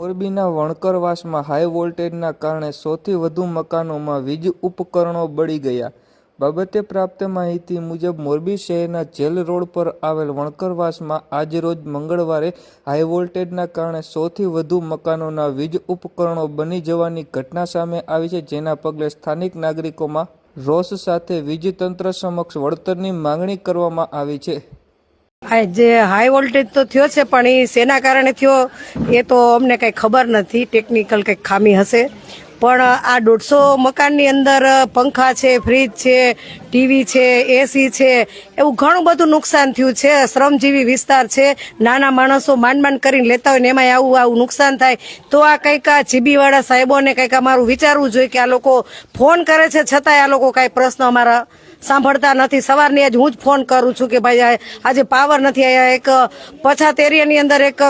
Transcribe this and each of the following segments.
મોરબીના વણકરવાસમાં હાઈ વોલ્ટેજના કારણે સૌથી વધુ મકાનોમાં વીજ ઉપકરણો બળી ગયા. બાબતે પ્રાપ્ત માહિતી મુજબ, મોરબી શહેરના જેલ રોડ પર આવેલ વણકરવાસમાં આજરોજ મંગળવારે હાઈ વોલ્ટેજના કારણે સૌથી વધુ મકાનોના વીજ ઉપકરણો બની જવાની ઘટના સામે આવી છે, જેના પગલે સ્થાનિક નાગરિકોમાં રોષ સાથે વીજતંત્ર સમક્ષ વળતરની માંગણી કરવામાં આવી છે. જે હાઈ વોલ્ટેજ તો થયો છે, પણ એ શેના કારણે થયો, એ તો અમને કંઈ ખબર નથી. ટેકનિકલ કંઈક ખામી હશે. પણ આ દોઢસો મકાનની અંદર પંખા છે ફ્રીજ છે ટીવી છે એસી છે, એવું ઘણું બધું નુકસાન થયું છે. શ્રમજીવી વિસ્તાર છે. નાના માણસો માંડ માંડ કરીને લેતા હોય ને એમાં આવું આવું નુકસાન થાય. તો આ કંઈક આ જીબીવાળા સાહેબોને કંઈક અમારું વિચારવું જોઈએ કે આ લોકો ફોન કરે છે. છતાંય આ લોકો કાંઈ પ્રશ્ન અમારા સાંભળતા નથી. સવારની આજ હું જ ફોન કરું છું કે ભાઈ આજે પાવર નથી. અહીંયા એક પછાત એરિયાની અંદર એક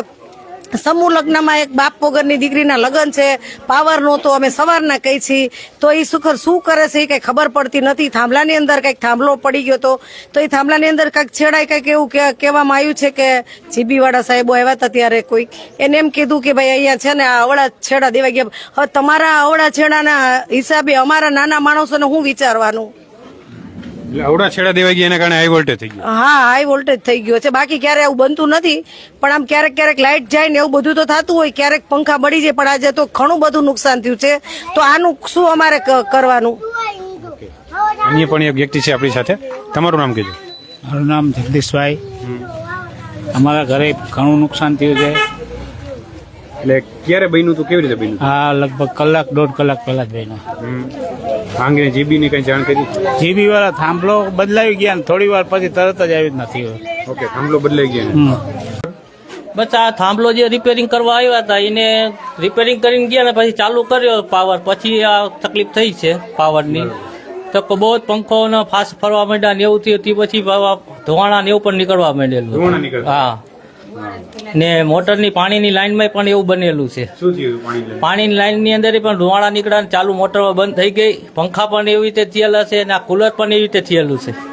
સમૂહ લગ્નમાં એક બાપ પોગરની દીકરીના લગ્ન છે. પાવર નહોતો, અમે સવારના કહી છીએ તો એ સુખર શું કરે છે એ કંઈ ખબર પડતી નથી. થાંભલાની અંદર કંઈક થાંભલો પડી ગયો હતો તો એ થાંભલાની અંદર કંઈક છેડાય કંઈક એવું કહેવામાં આવ્યું છે કે જીબીવાળા સાહેબો આવ્યા હતા ત્યારે કોઈ. એને એમ કીધું કે ભાઈ, અહીંયા છે ને આ અવળા છેડા દેવાઈ ગયા. હવે તમારા અવળા છેડાના હિસાબે અમારા નાના માણસોને હું વિચારવાનું? એટલે અવડા છેડા દેવાઈ ગયા એના કારણે હાઈ વોલ્ટેજ થઈ ગયો. હા હાઈ વોલ્ટેજ થઈ ગયો છે. બાકી ક્યારે આવું બનતું નથી પણ આમ ક્યારેક ક્યારેક લાઇટ જાય ને એવું બધું તો થતું હોય ક્યારેક પંખા બળી જાય પણ આજે તો ઘણું બધું નુકસાન થયું છે. તો આનું શું અમારે કરવાનું? અન્ય પણ એક વ્યક્તિ છે આપણી સાથે. તમારું નામ કહેજો. મારું નામ જગદીશભાઈ. અમારા ઘરે ઘણું નુકસાન થયું છે. એટલે ક્યારે બન્યું હતું કેવી રીતે બન્યું હા લગભગ કલાક દોઢ કલાક પહેલા જ બન્યો. હમ. ભાંગીને જીબી ની કઈ જાણ કરી? જીબી વાળા થાંભલો બદલાવી ગયા ને થોડી વાર પછી તરત જ આવી જ નથી ઓકે થાંભલો બદલાઈ ગયા. બસ આ થાંભલો જે રિપેરિંગ કરવા આવ્યા હતા એને રિપેરિંગ કરીને ગયા ને પછી ચાલુ કર્યો પાવર પછી આ તકલીફ થઈ છે પાવરની તો બહુ જ પંખો ફાસ્ટ ફરવા માંડ્યા ને એવું થયું તે પછી બાવા ધોવાણા ને એવું પણ નીકળવા માંડેલું. હા. ને મોટરની પાણીની લાઈનમાં પણ એવું બનેલું છે. પાણી લઈને? પાણીની લાઈનની અંદર પણ ધોવાણા નીકળ્યા ચાલુ મોટર બંધ થઈ ગઈ. પંખા પણ એવી રીતે થયેલા છે અને આ કુલર પણ એવી રીતે થયેલું છે.